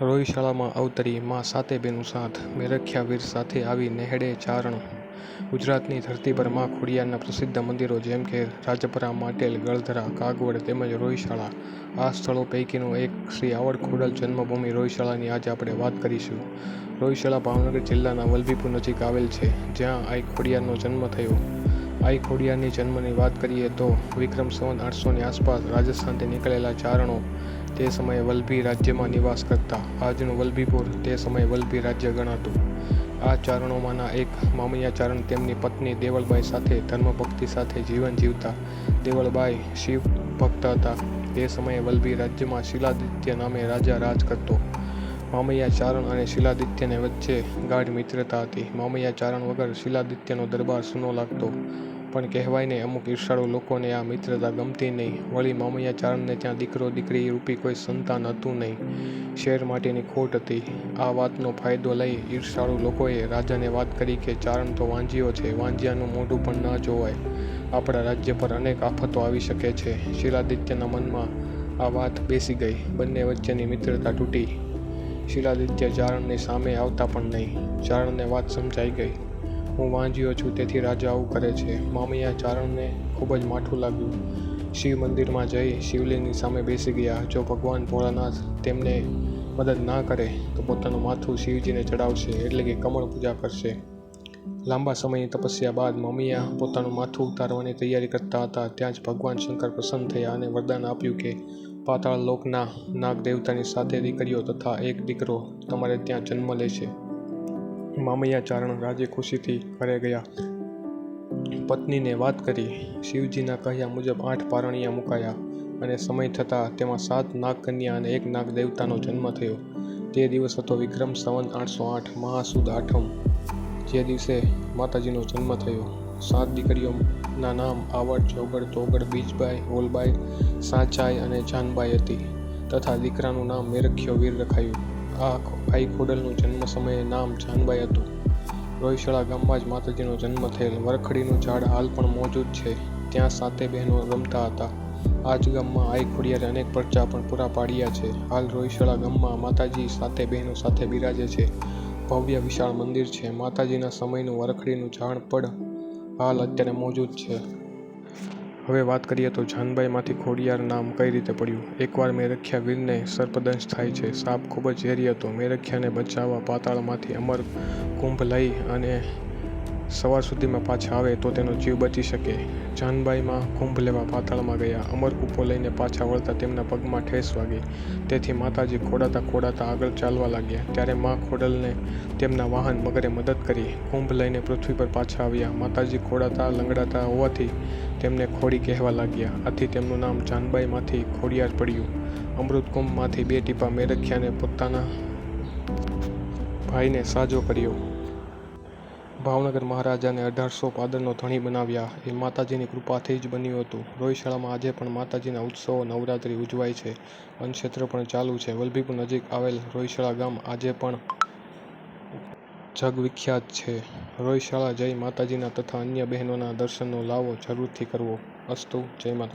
રોહિશાળામાં અવતરી મા સાતે બેનું સાથ. મેરખ્યા વીર સાથે આવી નેહડે ચારણ. ગુજરાતની ધરતી પર મા ખોડિયારના પ્રસિદ્ધ મંદિરો જેમ કે રાજપરા, માટેલ, ગળધરા, કાગવડ તેમજ રોહિશાળા આ સ્થળો પૈકીનું એક શ્રી આવડ ખોડલ જન્મભૂમિ રોહિશાળાની આજે આપણે વાત કરીશું. રોહિશાળા ભાવનગર જિલ્લાના વલભીપુર નજીક આવેલ છે, જ્યાં આઈ ખોડિયારનો જન્મ થયો. આઈ ખોડિયારની જન્મની વાત કરીએ તો વિક્રમ સંવત આઠસોની આસપાસ રાજસ્થાનથી નીકળેલા ચારણો તે સમયે વલભી રાજ્યમાં નિવાસ કરતા આજનું વલભીપુર તે સમયે વલભી રાજ્ય ગણાતું. આ ચારણોમાંના એક મામૈયા ચારણ તેમની પત્ની દેવળબાઈ સાથે ધર્મભક્તિ સાથે જીવન જીવતા. દેવળબાઈ શિવ ભક્ત હતા. તે સમયે વલભી રાજ્યમાં શિલાદિત્ય નામે રાજા રાજ કરતો. મામૈયા ચારણ અને શિલાદિત્યને વચ્ચે ગાઢ મિત્રતા હતી. મામૈયા ચારણ વગર શિલાદિત્યનો દરબાર સૂનો લાગતો. પણ કહેવાય ને અમુક ઈર્ષાળુ લોકોને આ મિત્રતા ગમતી નહીં. વળી મામૈયા ચારણને ત્યાં દીકરો દીકરી રૂપી કોઈ સંતાન હતું નહીં. શેર માટેની ખોટ હતી. આ વાતનો ફાયદો લઈ ઈર્ષાળુ લોકોએ રાજાને વાત કરી કે ચારણ તો વાંજીઓ છે, વાંજિયાનું મોઢું પણ ના જોવાય. આપણા રાજ્ય પર અનેક આફતો આવી શકે છે. શિલાદિત્યના મનમાં આ વાત બેસી ગઈ. બંને વચ્ચેની મિત્રતા તૂટી. શિલાદિત્ય ચારણની સામે આવતા પણ નહીં. ચારણને વાત સમજાઈ ગઈ. હું વાંજ્યો છું તેથી રાજા આવું કરે છે. મામીયા ચારણને ખૂબ જ માઠું લાગ્યું. શિવ મંદિરમાં જઈ શિવલિંગની સામે બેસી ગયા. જો ભગવાન ભોળાનાથ તેમને મદદ ના કરે, તો પોતાનું માથું શિવજીને ચડાવશે એટલે કે કમળ પૂજા કરશે. લાંબા સમયની તપસ્યા બાદ મમ્મીયા પોતાનું માથું ઉતારવાની તૈયારી કરતા હતા. ત્યાં જ ભગવાન શંકર પ્રસન્ન થયા અને વરદાન આપ્યું કે, પાતાળ લોકના નાગ દેવતાની સાથે દીકરીઓ તથા એક દીકરો તમારે ત્યાં જન્મ લેશે. મામૈયા ચારણ રાજી ખુશીથી ઘરે ગયા. પત્નીને વાત કરી. શિવજીના કહ્યા મુજબ આઠ પારણિયા મુકાયા અને સમય થતાં તેમાં સાત નાગકન્યા અને એક નાગ દેવતાનો જન્મ થયો. તે દિવસ હતો વિક્રમ સંવંત આઠસો આઠ, મહાસુદ આઠમ, જે દિવસે માતાજીનો જન્મ થયો. સાત દીકરીઓના નામ આવડ જોગડ તોગડ, બીજબાઈ હોલબાઈ સાચાઈ અને જાનબાઈ હતી તથા દીકરાનું નામ મેરખ્યો વીર રખાયું. આ આઈ ખોડલનું જન્મ સમયે નામ જાનબાઈ હતું. રોહિશાળા ગામમાં જ માતાજીનો જન્મ થયેલ. વરખડીનું ઝાડ હાલ પણ મોજૂદ છે. ત્યાં સાતે બહેનો રમતા હતા. આ જ ગામમાં આઈ ખોડિયારે અનેક પરચા પણ પૂરા પાડ્યા છે. હાલ રોહિશાળા ગામમાં માતાજી સાતે બહેનો સાથે બિરાજે છે. ભવ્ય વિશાળ મંદિર છે. માતાજીના સમયનું વરખડીનું ઝાડ પણ હાલ અત્યારે મોજૂદ છે. હવે વાત કરીએ તો જાનબાઈમાંથી ખોડિયાર નામ કઈ રીતે પડ્યું? એકવાર મેરખ્યા વીરને સર્પદંશ થાય છે. સાપ ખૂબ જ ઝેરી હતો. મેરખ્યાને બચાવવા પાતાળમાંથી અમર કુંભ લઈ અને સવાર સુધીમાં પાછા આવે તો તેનો જીવ બચી શકે. જાનબાઈમાં કુંભ લેવા પાતાળમાં ગયા. અમરકૂપો લઈને પાછા વળતા તેમના પગમાં ઠેસ વાગી. તેથી માતાજી ખોડાતા ખોડાતા આગળ ચાલવા લાગ્યા. ત્યારે મા ખોડલને તેમના વાહન મગરે મદદ કરી. કુંભ લઈને પૃથ્વી પર પાછા આવ્યા. માતાજી ખોડાતા લંગડાતા હોવાથી તેમને ખોડી કહેવા લાગ્યા. આથી તેમનું નામ જાનબાઈમાંથી ખોડિયાર પડ્યું. અમૃતકુંભમાંથી બે ટીપા મેરખ્યાને પોતાના ભાઈને સાજો કર્યો. ભાવનગર મહારાજાને અઢારસો પાદરનો ધણી બનાવ્યા. એ માતાજીની કૃપાથી જ બન્યું હતું. રોહિશાળામાં આજે પણ માતાજીના ઉત્સવો નવરાત્રિ ઉજવાય છે. અન્નક્ષેત્ર પણ ચાલુ છે. વલભીપુર નજીક આવેલ રોહિશાળા ગામ આજે પણ જગવિખ્યાત છે. રોહિશાળા જઈ માતાજીના તથા અન્ય બહેનોના દર્શનનો લાવો જરૂરથી કરવો. અસ્તુ. જય માતાજી.